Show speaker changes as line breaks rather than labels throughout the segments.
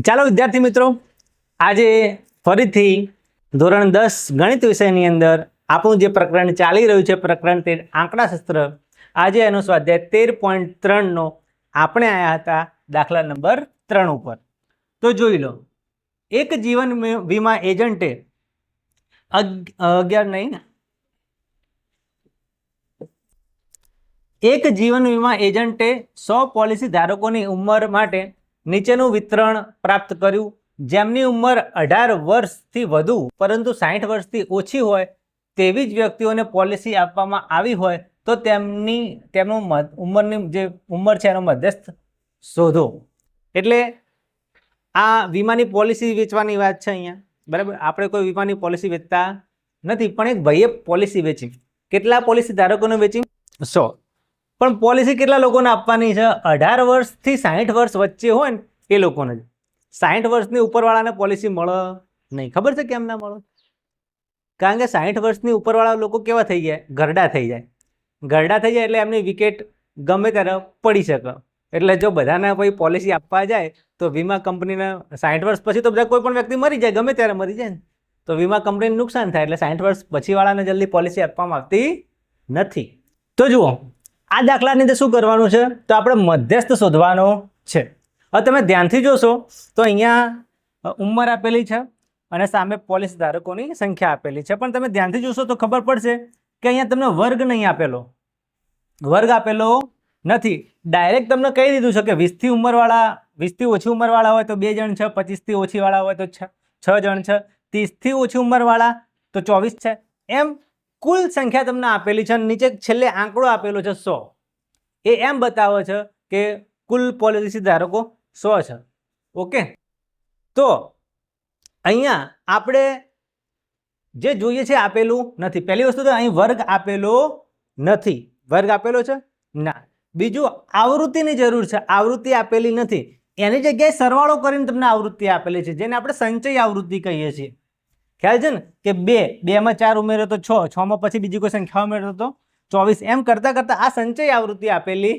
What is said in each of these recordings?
ચાલો વિદ્યાર્થી મિત્રો, આજે ફરીથી ધોરણ દસ ગણિત વિષયની અંદર આપણું જે પ્રકરણ ચાલી રહ્યું છે, પ્રકરણ તેર આંકડાશાસ્ત્ર આજે એનો સ્વાધ્યાય તેર પોઈન્ટ ત્રણનો આપણે આવ્યા હતા દાખલા નંબર ત્રણ ઉપર. તો જોઈ લો, એક જીવન વીમા એજન્ટે અગ- અગિયાર નહીં એક જીવન વીમા એજન્ટે સો પોલિસી ધારકોની ઉંમર માટે નીચેનું વિતરણ પ્રાપ્ત કર્યું. જેમની ઉંમર અઢાર વર્ષથી વધુ, પરંતુ સાઠ વર્ષથી ઓછી હોય તેવી જ વ્યક્તિઓને પોલિસી આપવામાં આવી હોય તો તેમની, તેમનું ઉંમરની જે ઉંમર છે એનો મધ્યસ્થ શોધો. એટલે આ વીમાની પોલિસી વેચવાની વાત છે અહીંયા. બરાબર? આપણે કોઈ વીમાની પોલિસી વેચતા નથી, પણ એક ભાઈએ પોલિસી વેચી. કેટલા પોલિસી ધારકોને વેચી? સો પણ પોલિસી કેટલા લોકોને આપવાની છે? અઢાર વર્ષથી સાહીઠ વર્ષ વચ્ચે હોય ને, એ લોકોને જ. સાહીઠ વર્ષની ઉપરવાળાને પોલિસી મળે નહીં. ખબર છે કેમ ના મળે? કારણ કે સાહીઠ વર્ષની ઉપરવાળા લોકો કેવા થઈ જાય? ગરડા થઈ જાય. ગરડા થઈ જાય એટલે એમની વિકેટ ગમે ત્યારે પડી શકે. એટલે જો બધાને કોઈ પોલિસી આપવા જાય, તો વીમા કંપનીને સાહીઠ વર્ષ પછી તો બધા કોઈ પણ વ્યક્તિ મરી જાય, ગમે ત્યારે મરી જાય ને. તો વીમા કંપનીને નુકસાન થાય એટલે સાહીઠ વર્ષ પછીવાળાને જલ્દી પોલિસી આપવામાં આવતી નથી. તો જુઓ આ દાખલાની અંદર શું કરવાનું છે? તો આપણે મધ્યસ્થ શોધવાનો છે. હવે તમે ધ્યાનથી જોશો, તો અહીંયા ઉંમર આપેલી છે અને સામે પોલિસી ધારકોની સંખ્યા આપેલી છે. પણ તમે ધ્યાનથી જોશો તો ખબર પડશે કે અહીંયા તમને વર્ગ નહીં આપેલો. વર્ગ આપેલો નથી. ડાયરેક્ટ તમને કહી દીધું છે કે વીસથી ઉંમરવાળા, વીસથી ઓછી ઉંમરવાળા હોય તો બે જણ છે, પચીસથી ઓછીવાળા હોય તો છ જણ છે, ત્રીસથી ઓછી ઉંમરવાળા તો ચોવીસ છે. એમ કુલ સંખ્યા તમને આપેલી છે નીચે છેલ્લે આંકડો આપેલો છે સો. એ એમ બતાવે છે કે કુલ પોલિસી ધારકો સો છે. ઓકે? તો અહીંયા આપણે જે જોઈએ છે આપેલું નથી. પહેલી વસ્તુ તો અહીં વર્ગ આપેલો નથી. વર્ગ આપેલો છે? ના. બીજું આવૃત્તિની જરૂર છે. આવૃત્તિ આપેલી નથી. એની જગ્યાએ સરવાળો કરીને તમને આવૃત્તિ આપેલી છે. જેને આપણે સંચય આવૃત્તિ કહીએ છીએ. ખ્યાલ છે ને કે બે, બેમાં ચાર ઉમેર્યો તો છ, છમાં પછી બીજી કોઈ સંખ્યા ઉમેર્યો તો ચોવીસ. એમ કરતાં કરતાં આ સંચય આવૃત્તિ આપેલી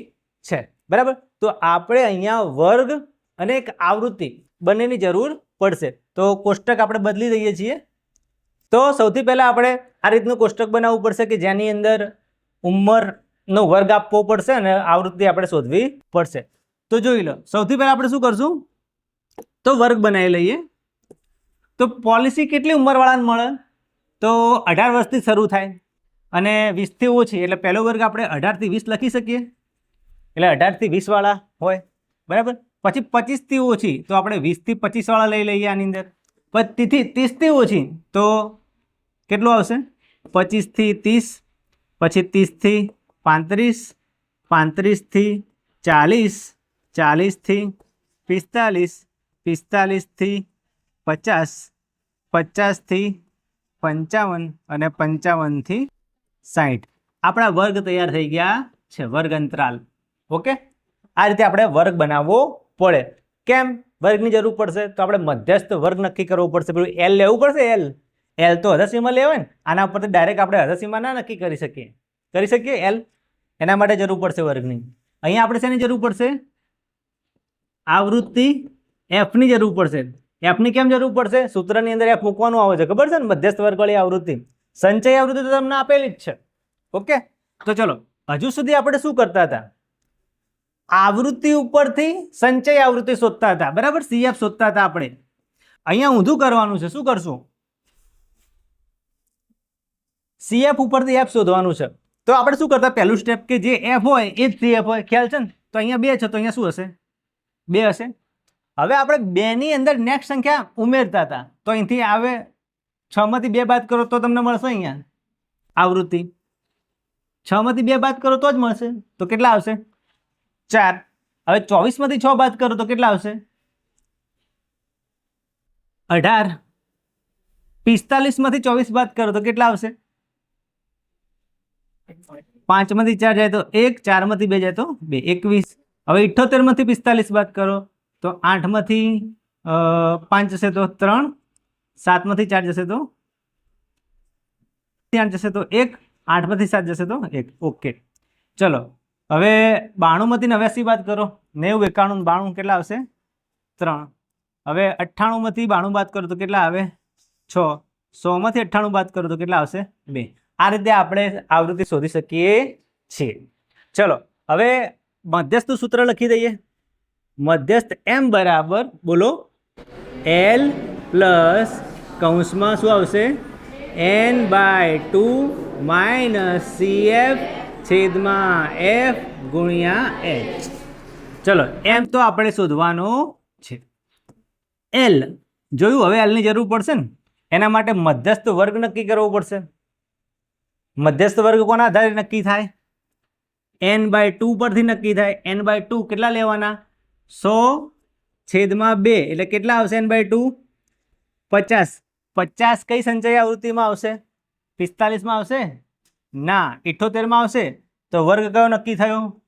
છે. બરાબર? તો આપણે અહીંયા વર્ગ અને એક આવૃત્તિ બંનેની જરૂર પડશે. તો કોષ્ટક આપણે બદલી દઈએ છીએ. તો સૌથી પહેલાં આપણે આ રીતનું કોષ્ટક બનાવવું પડશે કે જેની અંદર ઉંમરનો વર્ગ આપવો પડશે અને આવૃત્તિ આપણે શોધવી પડશે. તો જોઈ લો. સૌથી પહેલાં આપણે શું કરશું? તો વર્ગ બનાવી લઈએ. તો પોલિસી કેટલી ઉંમરવાળાને મળે? તો અઢાર વર્ષથી શરૂ થાય. અને વીસથી ઓછી, એટલે પહેલો વર્ગ આપણે અઢારથી વીસ લખી શકીએ. એટલે અઢારથી વીસવાળા હોય, બરાબર? પછી પચીસથી ઓછી, તો આપણે વીસથી પચીસવાળા લઈ લઈએ આની અંદર. પચીસથી ત્રીસથી ઓછી, તો કેટલું આવશે? પચીસથી ત્રીસ, પછી ત્રીસથી પાંત્રીસ, પાંત્રીસથી ચાલીસ, ચાલીસથી પિસ્તાલીસ, પિસ્તાલીસથી પચાસ પચાસથી પંચાવન અને પંચાવનથી સાઠ આપણા વર્ગ તૈયાર થઈ ગયા છે વર્ગ અંતરાલ ઓકે? આ રીતે આપણે વર્ગ બનાવવો પડે. કેમ? વર્ગની જરૂર પડશે. તો આપણે મધ્યસ્થ વર્ગ નક્કી કરવો પડશે. પેલું એલ લેવું પડશે એલ એલ તો હદસીમા લેવાય ને. આના ઉપરથી ડાયરેક્ટ આપણે હદસીમાં ના નક્કી કરી શકીએ. કરી શકીએ એલ એના માટે જરૂર પડશે વર્ગની. અહીંયા આપણે શેની જરૂર પડશે? આવૃત્તિ એફની જરૂર પડશે. એફની કેમ જરૂર પડશે? સૂત્રની અંદર એફ મૂકવાનું આવે છે. ખબર છે ને? મધ્યસ્થ વર્ગવાળી આવૃત્તિ. સંચય આવૃત્તિ તો તમને આપેલી જ છે. ઓકે? તો ચલો, હજુ સુધી આપણે શું કરતા હતા? આવૃત્તિ ઉપરથી સંચય આવૃત્તિ શોધતા હતા. બરાબર? સીએફ શોધતા હતા આપણે. અહીંયા ઊંધું કરવાનું છે. શું કરશું? સીએફ ઉપરથી એફ શોધવાનું છે. તો આપણે શું કરતા? પહેલું સ્ટેપ કે જે એફ હોય, એ જ સીએફ હોય. ખ્યાલ છે ને? તો અહીંયા બે છે. તો અહીંયા શું હશે? બે હશે? હવે આપણે બેની અંદર નેક્સ્ટ સંખ્યા ઉમેરતા હતા. તો અહીંથી આવે છમાંથી બે બાદ કરો તો તમને મળશે અહીંયા. આવૃત્તિ. છમાંથી બે બાદ કરો તો જ મળશે. તો કેટલા આવશે? ચાર. હવે ચોવીસમાંથી છ બાદ કરો તો કેટલા આવશે? અઢાર. પિસ્તાલીસમાંથી ચોવીસ બાદ કરો તો કેટલા આવશે? પાંચમાંથી ચાર જાય તો એક ચારમાંથી બે જાય તો બે. એકવીસ. હવે ઇઠ્ઠોતેરમાંથી પિસ્તાલીસ બાદ કરો. તો આઠમાંથી પાંચ જશે તો ત્રણ, સાતમાંથી ચાર જશે તો આઠ જશે તો એક, આઠમાંથી સાત જશે તો એક. ઓકે. ચલો, હવે બાણુંમાંથી નવ્યાસી બાદ કરો. નેવું, એકાણું, બાણું કેટલા આવશે? ત્રણ. હવે અઠ્ઠાણુંમાંથી બાણું બાદ કરો તો કેટલા આવે? છ. સોમાંથી અઠ્ઠાણું બાદ કરો તો કેટલા આવશે? બે. આ રીતે આપણે આવૃત્તિ શોધી શકીએ છીએ. ચલો, હવે મધ્યસ્થ સૂત્ર લખી દઈએ. મધ્યસ્થ એમ બરાબર બોલો એલ પ્લસ કૌંસમાં શું આવશે? N by two minus C F છેદમાં એફ ગુણ્યા એચ ચલો, એમ તો આપણે શોધવાનું છે. એલ જોયું? હવે એલની જરૂર પડશે ને. એના માટે મધ્યસ્થ વર્ગ નક્કી કરવો પડશે. મધ્યસ્થ વર્ગ કોના આધારે નક્કી થાય? એન બાય ટુ પરથી નક્કી થાય. એન બાય ટુ કેટલા લેવાના? સો છેદમાં બે, એટલે કેટલા આવશે એન બાય ટુ? પચાસ. પચાસ કઈ સંચય આવૃત્તિમાં આવશે? પિસ્તાલીસમાં આવશે? ના ઇઠ્ઠોતેરમાં આવશે. તો વર્ગ કયો નક્કી થયો?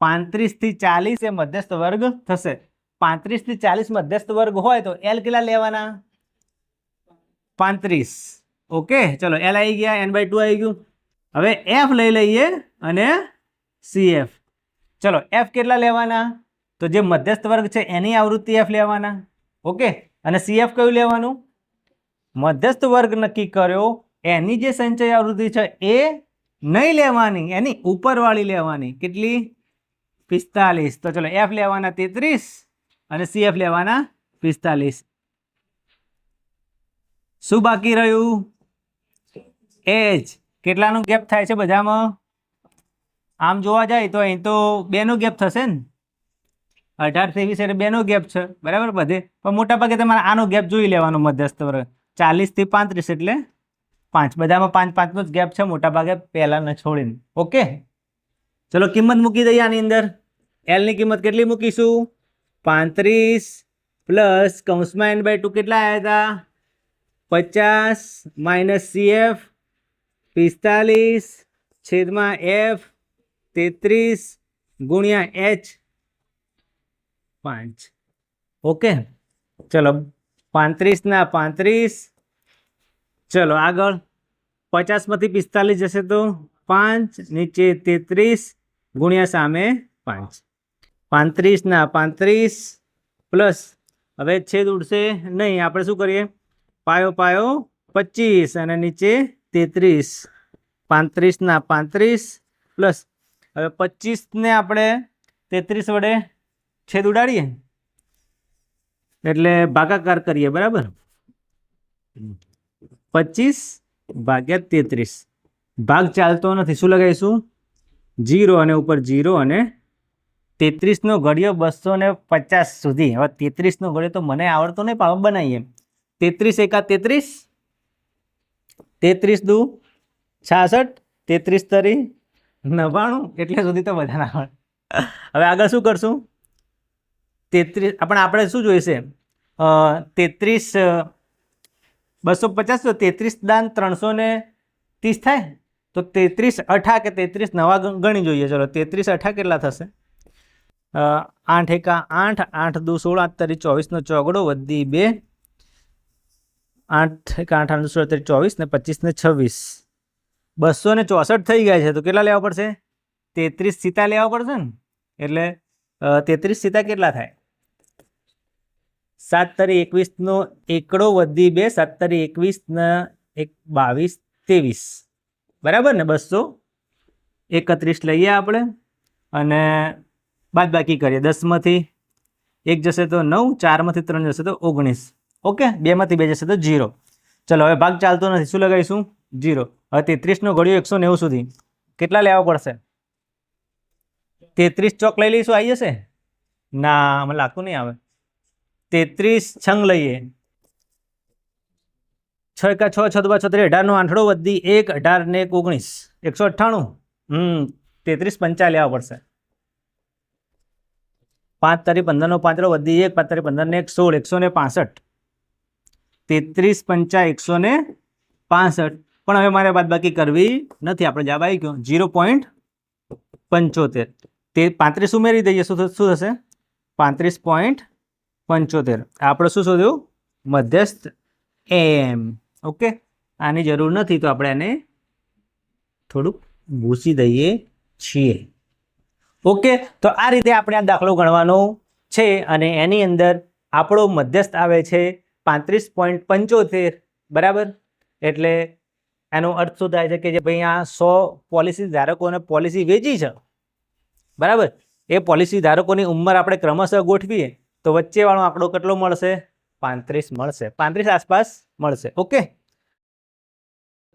પાંત્રીસથી ચાલીસ એ મધ્યસ્થ વર્ગ થશે. પાંત્રીસથી ચાલીસ મધ્યસ્થ વર્ગ હોય તો એલ કેટલા લેવાના? પાંત્રીસ. ઓકે, ચલો એલ આવી ગયા એન બાય ટુ આવી ગયું. હવે એફ લઈ લઈએ અને સી એફ ચલો એફ કેટલા લેવાના? તો જે મધ્યસ્થ વર્ગ છે, એની આવૃત્તિ એફ લેવાના. ઓકે? અને સી એફ કયું લેવાનું? મધ્યસ્થ વર્ગ નક્કી કર્યો, એની જે સંચય આવૃત્તિ છે, એ નહીં લેવાની, એની ઉપરવાળી લેવાની. કેટલી? પિસ્તાલીસ. તો ચલો એફ લેવાના તેત્રીસ અને સી એફ લેવાના પિસ્તાલીસ. શું બાકી રહ્યું? એજ. કેટલાનું ગેપ થાય છે બધામાં? આમ જોવા જાય તો અહીં તો બેનું ગેપ થશે ને? અઢાર ત્રેવીસ એટલે બેનો ગેપ છે. બરાબર બધે? પણ મોટા ભાગે તમારે આનો ગેપ જોઈ લેવાનો મધ્યસ્થ વર્ગ. ચાલીસથી પાંત્રીસ એટલે પાંચ. બધામાં પાંચ પાંચનો જ ગેપ છે મોટા ભાગે પહેલાંને છોડીને. ઓકે? ચલો, કિંમત મૂકી દઈએ આની અંદર. એલની કિંમત કેટલી મૂકીશું? પાંત્રીસ પ્લસ કૌંસમાં એન બાય ટુ કેટલા આવ્યા હતા? પચાસ માઇનસ સીએફ પિસ્તાલીસ છેદમાં એફ તેત્રીસ ગુણ્યા એચ પાંચ. ઓકે? ચલો પાંત્રીસના પાંત્રીસ. ચલો, આગળ. પચાસમાંથી પિસ્તાલીસ જશે તો પાંચ, નીચે તેત્રીસ, ગુણ્યા સામે પાંચ. પાંત્રીસના પાંત્રીસ પ્લસ, હવે છેદ ઉડશે નહીં. આપણે શું કરીએ? પાયો પાયો, પચીસ અને નીચે તેત્રીસ. પાંત્રીસના પાંત્રીસ પ્લસ, હવે પચીસને આપણે તેત્રીસ વડે છેદ ઉડાડીએ? એટલે ભાગાકાર કરીએ, બરાબર? પચીસ ભાગ્યા તેત્રીસ. ભાગ ચાલતો નથી, શું લગાવીશું? જીરો અને ઉપર જીરો અને તેત્રીસનો ઘડિયો બસો ને પચાસ સુધી. હવે તેત્રીસનો ઘડિયો તો મને આવડતો નહીં, પણ બનાવીએ. તેત્રીસ એકા તેત્રીસ? તેત્રીસ દુ છાસઠ? તેત્રીસ તરી નવ્વાણું? એટલે સુધી તો બધાને આવડે. હવે આગળ શું કરશું? તેત્રીસ પણ આપણે શું જોઈશે? તેત્રીસ બસો પચાસ તો તેત્રીસ દાન ત્રણસો ને ત્રીસ થાય? તો તેત્રીસ અઠા કે તેત્રીસ નવા ગણી જોઈએ. ચલો, તેત્રીસ અઠા કેટલા થશે? આઠ એકા આઠ આઠ દુ સોળ, આઠ તરી ચોવીસનો ચોગડો વધી બે. આઠ એકા આઠ આઠ સોળ તરી ચોવીસ ને પચીસ ને છવ્વીસ. બસો ને ચોસઠ થઈ ગયા છે. તો કેટલા લેવા પડશે? તેત્રીસ સીતા લેવા પડશે ને? એટલે તેત્રીસ સીતા કેટલા થાય? સાત તરી એકવીસનો એકડો વધી બે સાત તરી એકવીસના એક બાવીસ, ત્રેવીસ. બરાબર ને બસો? એકત્રીસ લઈએ આપણે. અને બાદ બાકી કરીએ. દસમાંથી એક જશે તો નવ, ચારમાંથી ત્રણ જશે તો ઓગણીસ. ઓકે? બેમાંથી બે જશે તો જીરો ચલો, હવે ભાગ ચાલતો નથી. શું લગાવીશું? જીરો હવે તેત્રીસનો ઘડિયો એકસો નેવું સુધી. કેટલા લેવા પડશે? તેત્રીસ ચોક લઈ લઈશું. આવી જશે? ના મને લાગતું નહીં આવે. તેત્રીસ છંગ લઈએ. છ એકા છ છ દુબા છત્રીસ અઢારનો આંઠડો વધી એક, અઢાર ને એક ઓગણીસ. એકસો અઠ્ઠાણું. હમ, તેત્રીસ પંચા લેવા પડશે. પાંચ તારી પંદરનો પાંચડો વધી એક, પાંચ તારી પંદર ને એક સોળ, એકસો ને પાસઠ. તેત્રીસ પંચા એકસો ને પાસઠ. પણ હવે મારે બાદબાકી કરવી નથી, આપણે જવાબ આવી ગયો. ઝીરો પોઈન્ટ પંચોતેર. તે પાંત્રીસ ઉમેરી દઈએ શું શું થશે? પાંત્રીસ પોઈન્ટ પંચોતેર. આપણે શું શોધ્યું? મધ્યસ્થ એમ ઓકે આની જરૂર નથી તો આપણે એને થોડુંક ભૂસી દઈએ છીએ. ઓકે તો આ રીતે આપણે આ દાખલો ગણવાનો છે અને એની અંદર આપણો મધ્યસ્થ આવે છે પાંત્રીસ પોઈન્ટ પંચોતેર. બરાબર? એટલે એનો અર્થ શું થાય છે કે જે ભાઈ આ સો પોલિસી ધારકોને પોલિસી વેચી છે. બરાબર? એ પોલિસી ધારકોની ઉંમર આપણે ક્રમશઃ ગોઠવીએ. તો વચ્ચેવાળો આંકડો કેટલો મળશે? પાંત્રીસ મળશે. પાંત્રીસ આસપાસ મળશે. ઓકે?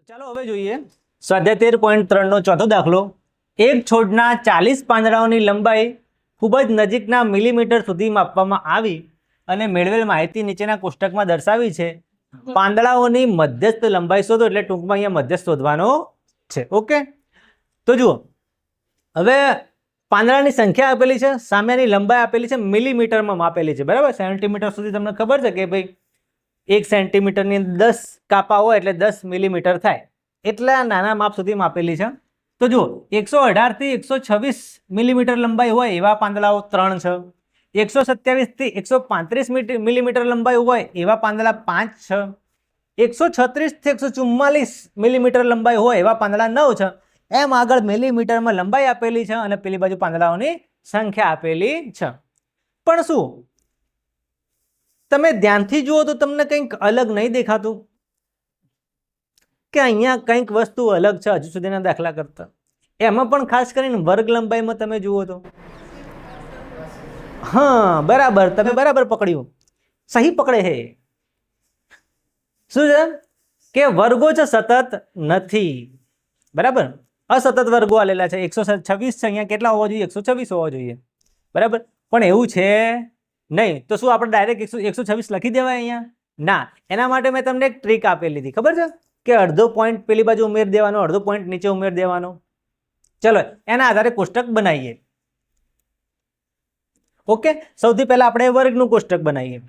ચાલો હવે જોઈએ. સ્વાધ્યાય પોઈન્ટ ત્રણનો ચોથો દાખલો. એક છોડના ચાલીસ પાંદડાઓની લંબાઈ ખૂબ જ નજીકના મિલીમીટર સુધી માપવામાં આવી અને મેળવેલ માહિતી નીચેના કોષ્ટકમાં દર્શાવી છે. પાંદડાઓની મધ્યસ્થ લંબાઈ શોધો એટલે ટૂંકમાં અહીંયા મધ્યસ્થ શોધવાનો છે. ઓકે? તો જુઓ. હવે પાંદડાની સંખ્યા આપેલી છે, સામેની લંબાઈ આપેલી છે, મિલીમીટરમાં માપેલી છે. બરાબર? સેન્ટીમીટર સુધી તમને ખબર છે કે ભાઈ, એક સેન્ટીમીટરની દસ કાપા હોય એટલે દસ મિલીમીટર થાય. એટલા નાના માપ સુધી માપેલી છે. તો જુઓ, એકસો અઢારથી એકસો છવ્વીસ મિલીમીટર લંબાઈ હોય એવા પાંદડાઓ ત્રણ છે. એકસો સત્યાવીસથી એકસો પાંત્રીસ મિલીમીટર લંબાઈ હોય એવા પાંદડા પાંચ છે. એકસો છત્રીસથી એકસો ચુમ્માલીસ મિલીમીટર લંબાઈ હોય એવા પાંદડા નવ છે. એમ આગળ મિલીમીટરમાં લંબાઈ આપેલી છે અને પેલી બાજુ પાંદડાઓની સંખ્યા આપેલી છે. પણ શું? તમે ધ્યાનથી જુઓ તો તમને કંઈક અલગ નહીં દેખાતું? કે અહીંયા કંઈક વસ્તુ અલગ છે હજુ સુધીના દાખલા કરતા? એમાં પણ ખાસ કરીને વર્ગ લંબાઈમાં તમે જુઓ તો. હા, બરાબર. તમે બરાબર પકડ્યું. સહી પકડે હે. શું છે? કે વર્ગો છે સતત નથી. બરાબર? અસતત વર્ગો આલેલા છે. એકસો છવ્વીસ છે. અહીંયા કેટલા હોવા જોઈએ? એકસો છવ્વીસ હોવા જોઈએ. બરાબર? પણ એવું છે નહીં. તો શું આપણે ડાયરેક્ટ એકસો એકસો છવ્વીસ લખી દેવાય અહીંયા? ના. એના માટે મેં તમને એક ટ્રીક આપેલી હતી. ખબર છે? કે અડધો પોઈન્ટ પેલી બાજુ ઉમેર દેવાનો, અડધો પોઈન્ટ નીચે ઉમેર દેવાનો. ચલો, એના આધારે કોષ્ટક બનાવીએ. ઓકે? સૌથી પહેલા આપણે વર્ગનું કોષ્ટક બનાવીએ.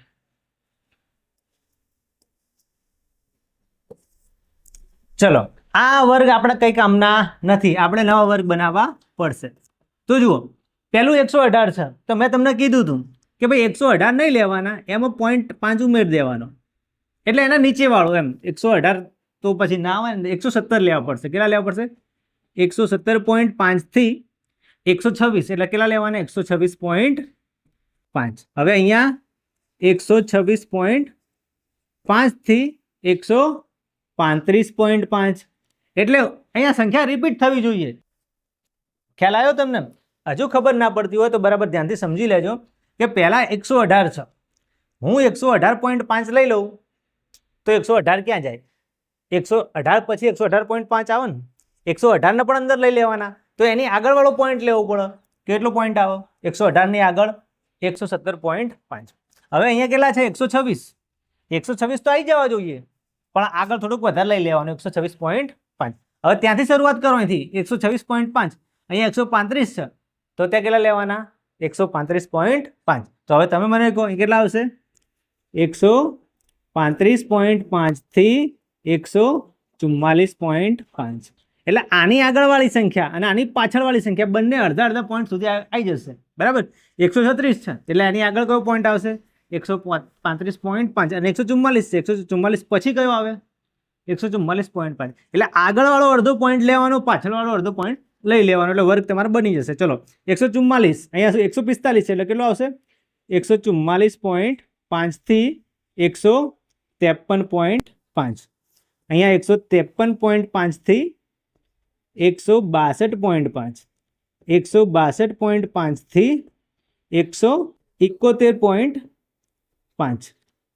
ચલો. આ વર્ગ આપણે કંઈ કામના નથી. આપણે નવા વર્ગ બનાવવા પડશે. તો જુઓ, પહેલું એકસો અઢાર છે. તો મેં તમને કીધું હતું કે ભાઈ એકસો અઢાર નહીં લેવાના, એમાં પોઈન્ટ પાંચ ઉમેર દેવાનો. એટલે એના નીચેવાળો એમ, એકસો અઢાર તો પછી ના આવે ને, એકસો સત્તર લેવા પડશે. કેટલા લેવા પડશે? એકસો સત્તર પોઈન્ટ પાંચથી એકસો છવ્વીસ. એટલે કેટલા લેવાના? એકસો છવ્વીસ પોઈન્ટ પાંચ. હવે અહીંયા એકસો છવ્વીસ પોઈન્ટ પાંચથી એકસો પાંત્રીસ પોઈન્ટ પાંચ. એટલે અહીંયા સંખ્યા રિપીટ થવી જોઈએ. ખ્યાલ આવ્યો તમને? હજુ ખબર ના પડતી હોય તો બરાબર ધ્યાનથી સમજી લેજો કે પહેલાં એકસો અઢાર છે. હું એકસો અઢાર પોઈન્ટ પાંચ લઈ લઉં, તો એકસો અઢાર ક્યાં જાય? એકસો અઢાર પછી એકસો અઢાર પોઈન્ટ પાંચ આવે ને? એકસો અઢારને પણ અંદર લઈ લેવાના. તો એની આગળવાળો પોઈન્ટ લેવો પડે. કેટલો પોઈન્ટ આવો? એકસો અઢારની આગળ એકસો સત્તર પોઈન્ટ પાંચ. હવે અહીંયા કેટલા છે? એકસો છવ્વીસ. એકસો છવ્વીસ તો આવી જવા જોઈએ. પણ આગળ થોડુંક વધારે લઈ લેવાનું. એકસો છવ્વીસ પોઈન્ટ હવે ત્યાંથી શરૂઆત કરો અહીંથી. એકસો છવ્વીસ પોઈન્ટ પાંચ. અહીંયા એકસો પાંત્રીસ છે. તો ત્યાં કેટલા લેવાના? એકસો પાંત્રીસ પોઈન્ટ પાંચ. તો હવે તમે મને કહો એ કેટલા આવશે? એકસો પાંત્રીસ પોઈન્ટ પાંચથી એકસો ચુમ્માલીસ પોઈન્ટ પાંચ. એટલે આની આગળવાળી સંખ્યા અને આની પાછળવાળી સંખ્યા બંને અડધા અડધા પોઈન્ટ સુધી આવી જશે. બરાબર? એકસો છત્રીસ છે. એટલે એની આગળ કયો પોઈન્ટ આવશે? એકસો પાંત્રીસ પોઈન્ટ પાંચ. અને એકસો ચુમ્માલીસ છે. એકસો ચુમ્માલીસ પછી કયો આવે? એકસો ચુમ્માલીસ પોઈન્ટ પાંચ. એટલે આગળવાળો અડધો પોઈન્ટ લેવાનો, પાછળવાળો અડધો પોઈન્ટ લઈ લેવાનો. એટલે વર્ગ તમારે બની જશે. ચલો, એકસો ચુમ્માલીસ. અહીંયા એકસો પિસ્તાલીસ એટલે કેટલો આવશે? એકસો ચુમ્માલીસ પોઈન્ટ પાંચથી એકસો ત્રેપન પોઈન્ટ પાંચ. અહીંયા એકસો ત્રેપન પોઈન્ટ પાંચથી એકસો બાસઠ પોઈન્ટ પાંચ. એકસો બાસઠ પોઈન્ટ પાંચથી એકસો એકોતેર પોઈન્ટ પાંચ.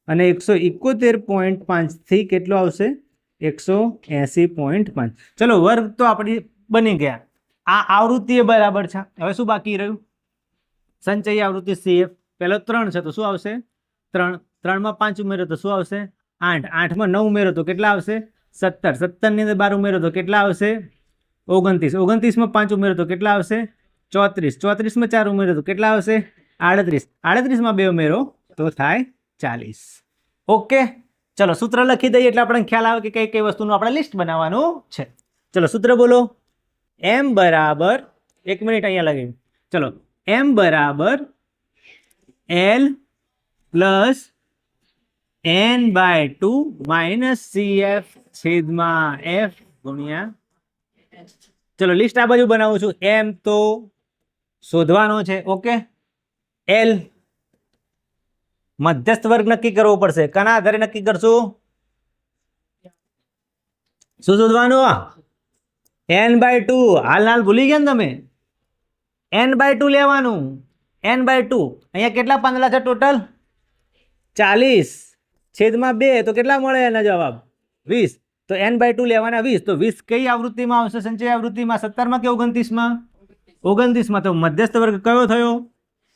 અને એકસો એકોતેર પોઈન્ટ પાંચથી કેટલો આવશે? એકસો એંસી પોઈન્ટ પાંચ. ચલો, વર્ગ તો આપણી બની ગયા. આ આવૃત્તિ બરાબર છે. હવે શું બાકી રહ્યું? સંચય આવૃત્તિ સીએફ પહેલો ત્રણ છે, તો શું આવશે? ત્રણ. ત્રણમાં પાંચ ઉમેરો તો શું આવશે? આઠ. આઠમાં નવ ઉમેરો તો કેટલા આવશે? સત્તર. સત્તરની અંદર બાર ઉમેરો તો કેટલા આવશે? ઓગણત્રીસ. ઓગણત્રીસમાં પાંચ ઉમેરો તો કેટલા આવશે? ચોત્રીસ. ચોત્રીસમાં ચાર ઉમેરો તો કેટલા આવશે? આડત્રીસ. આડત્રીસમાં બે ઉમેરો તો થાય ચાલીસ. ઓકે? ચલો સૂત્ર લખી દઈએ એટલે આપણને ખ્યાલ આવે કે કઈ કઈ વસ્તુનું આપણે લિસ્ટ બનાવવાનું છે. ચલો સૂત્ર બોલો. એમ બરાબર એક મિનિટ અહીંયા લગી ચલો એમ બરાબર L plus N by two minus C F છેદમાં એફ ગુણ્યા. ચલો લિસ્ટ આ બાજુ બનાવું છું. એમ તો શોધવાનો છે. ઓકે એલ મધ્યસ્થ વર્ગ નક્કી કરવો પડશે. કના આધારે નક્કી કરશું? શું શોધવાનું? એન બાય ટુ હાલ હાલ ભૂલી ગયા ને તમે? એન બાય ટુ લેવાનું. એન બાય ટુ અહીંયા કેટલા પાંદડા છે ટોટલ ચાલીસ. છેદમાં બે, તો કેટલા મળે એના જવાબ? વીસ. તો એન બાય ટુ લેવાના વીસ. તો વીસ કઈ આવૃત્તિમાં આવશે? સંચય આવૃત્તિમાં? સત્તરમાં કે ઓગણત્રીસમાં? ઓગણત્રીસમાં. તો મધ્યસ્થ વર્ગ કયો થયો?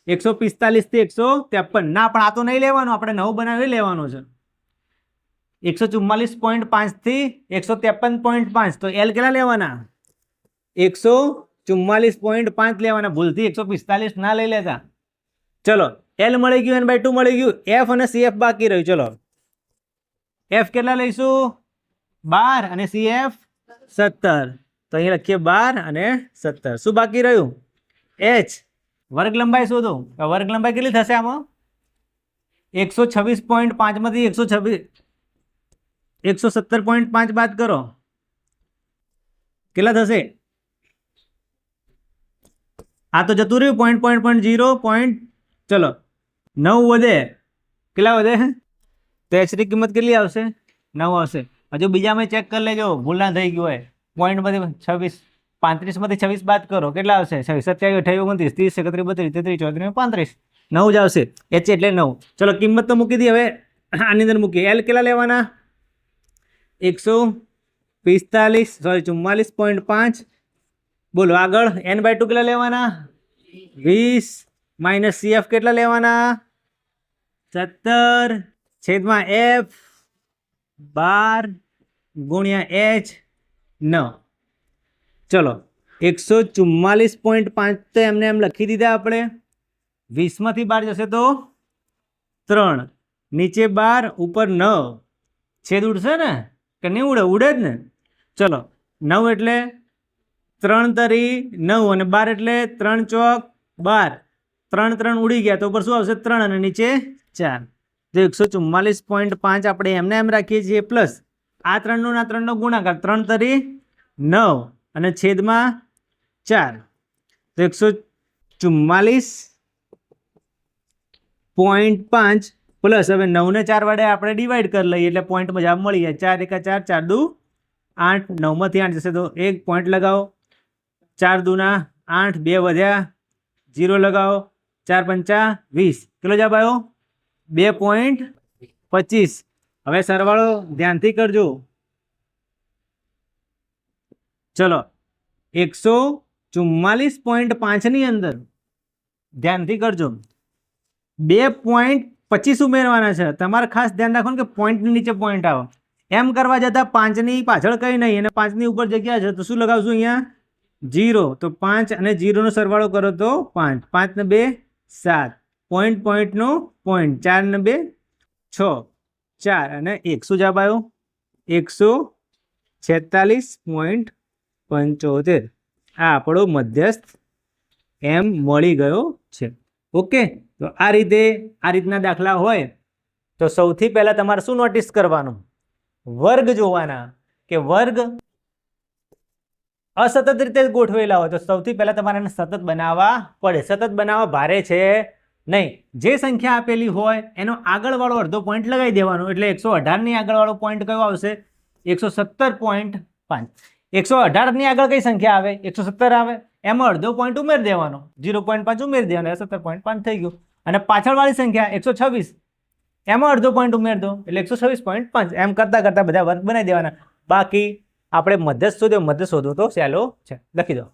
એકસો પિસ્તાલીસથી એકસો ત્રેપન. ના, પણ આ તો નહીં લેવાનું. આપણે નવું બનાવી લેવાનો છે. એકસો ચુમ્માલીસ પોઈન્ટ પાંચથી એકસો ત્રેપન પોઈન્ટ પાંચ. તો એલ કેટલા લેવાના? એકસો ચુમ્માલીસ પોઈન્ટ પાંચ લેવાના. ભૂલથી એકસો પિસ્તાલીસ ના લઈ લેતા. ચલો એલ મળી ગયું એન બાય ટુ મળી ગયું. એફ અને સીએફ બાકી રહ્યું. ચલો. એફ કેટલા લઈશું? બાર અને સીએફ સત્તર. તો અહીં લખીએ બાર અને સત્તર. શું બાકી રહ્યું? એચ વર્ગ લંબાઈ શોધો. વર્ગ લંબાઈ કેટલી થશે આમાં? એકસો છવ્વીસ પોઈન્ટ પાંચમાંથી એકસો છવ્વીસ, એકસો સત્તર પોઈન્ટ પાંચ બાદ કરો. કેટલા થશે? આ તો જતું રહ્યું point point point zero point ચલો, નવ વધે. કેટલા વધે? તો એચની કિંમત કેટલી આવશે? નવ આવશે. હજુ બીજામાં ચેક કરી લેજો, ભૂલ ના થઈ ગયું હોય. પોઈન્ટમાંથી છવ્વીસ. પાંત્રીસમાંથી છવ્વીસ બાદ કરો, કેટલા આવશે? છવ્વીસ, સત્યાવીસ અઠાવીસ ઓગણત્રીસ, ત્રીસ, એકત્રીસ, બત્રીસ, તેત્રીસ, ચોત્રીસ, પાંત્રીસ. નવ જ આવશે. એચ એટલે નવ. ચલો, કિંમત તો મૂકી દી હવે. આની અંદર મૂકીએ. એલ કેટલા લેવાના? એકસો પિસ્તાલીસ સોરી ચુમ્માલીસ પોઈન્ટ પાંચ. બોલો, આગળ. એન બાય ટુ કેટલા લેવાના? વીસ. માઇનસ સીએફ કેટલા લેવાના? સત્તર. છેદમાં એફ બાર ગુણ્યા એચ નવ. ચલો, એકસો ચુમ્માલીસ પોઈન્ટ પાંચ તો એમને એમ લખી દીધા આપણે. વીસમાંથી બાર જશે તો ત્રણ, નીચે બાર, ઉપર નવ. છેદ ઉડશે ને? કે નહીં ઉડે? ઉડે જ ને? ચલો, નવ એટલે ત્રણ તરી નવ અને બાર એટલે ત્રણ ચોક બાર. ત્રણ ત્રણ ઉડી ગયા તો ઉપર શું આવશે? ત્રણ અને નીચે ચાર. તો એકસો ચુમ્માલીસ પોઈન્ટ પાંચ આપણે એમને એમ રાખીએ છીએ પ્લસ આ ત્રણનો ના ત્રણનો ગુણાકાર. ત્રણ તરી નવ. અને છેદમાં ચાર. તો એકસો ચુમ્માલીસ પોઈન્ટ પાંચ પ્લસ હવે નવને ચાર વડે આપણે ડિવાઈડ કરી લઈએ એટલે પોઈન્ટ મજા મળી જાય. ચાર એકા ચાર ચાર દુ આઠ નવમાંથી આઠ જશે તો એક પોઈન્ટ લગાવો. ચાર દુના આઠ, બે વધ્યા જીરો લગાવો. ચાર પંચા વીસ. કેટલો જવાબ આવ્યો? બે પોઈન્ટ પચીસ. હવે સરવાળો ધ્યાનથી કરજો. ચલો, એકસો ચુમ્માલીસ પોઈન્ટ પાંચની અંદર, ધ્યાનથી કરજો. બે પોઈન્ટ પચીસ ઉમેરવાના છે. તમારે ખાસ ધ્યાન રાખવાનું કે પોઈન્ટની નીચે પોઈન્ટ આવે. એમ કરવા જતાં પાંચની પાછળ કંઈ નહીં, અને પાંચની ઉપર જગ્યા છે, તો શું લગાવશું અહીંયા? જીરો. તો પાંચ અને જીરોનો સરવાળો કરો તો પાંચ. પાંચ ને બે, સાત. પોઈન્ટ પોઈન્ટનો પોઈન્ટ ચાર ને બે, છ. ચાર અને એકસો જવાબ આવ્યો એકસો છેતાલીસ પોઈન્ટ પંચોતેર. આ આપણો મધ્યસ્થ એમ મળી ગયો છે. ઓકે, તો આ રીતે, આ રીતના દાખલા હોય, તો સૌથી પહેલાં તમારે શું નોટિસ કરવાનું? વર્ગ જોવાના કે વર્ગ અસતત રીતે ગોઠવેલા હોય, તો સૌથી પહેલાં તમારે એને સતત બનાવવા પડે. સતત બનાવવા ભારે છે નહીં. જે સંખ્યા આપેલી હોય, એનો આગળવાળો અડધો પોઈન્ટ લગાવી દેવાનો. એટલે એકસો અઢારની આગળવાળો પોઈન્ટ કયો આવશે? એકસો સત્તર પોઈન્ટ પાંચ. એકસો અઢારની આગળ કઈ સંખ્યા આવે? એકસો સત્તર આવે. એમાં અડધો પોઈન્ટ ઉમેરી દેવાનો. ઝીરો પોઈન્ટ પાંચ ઉમેરી દેવાનો. સત્તર પોઈન્ટ પાંચ થઈ ગયું. અને પાછળવાળી સંખ્યા એકસો છવ્વીસ. એમાં અડધો પોઈન્ટ ઉમેર દો. એટલે એકસો છવ્વીસ પોઈન્ટ પાંચ. એમ કરતાં કરતાં બધા વર્ગ બનાવી દેવાના. બાકી આપણે મધ્યસ્થ શોધ્યો મધ્ય શોધવો તો સહેલો છે. લખી દો.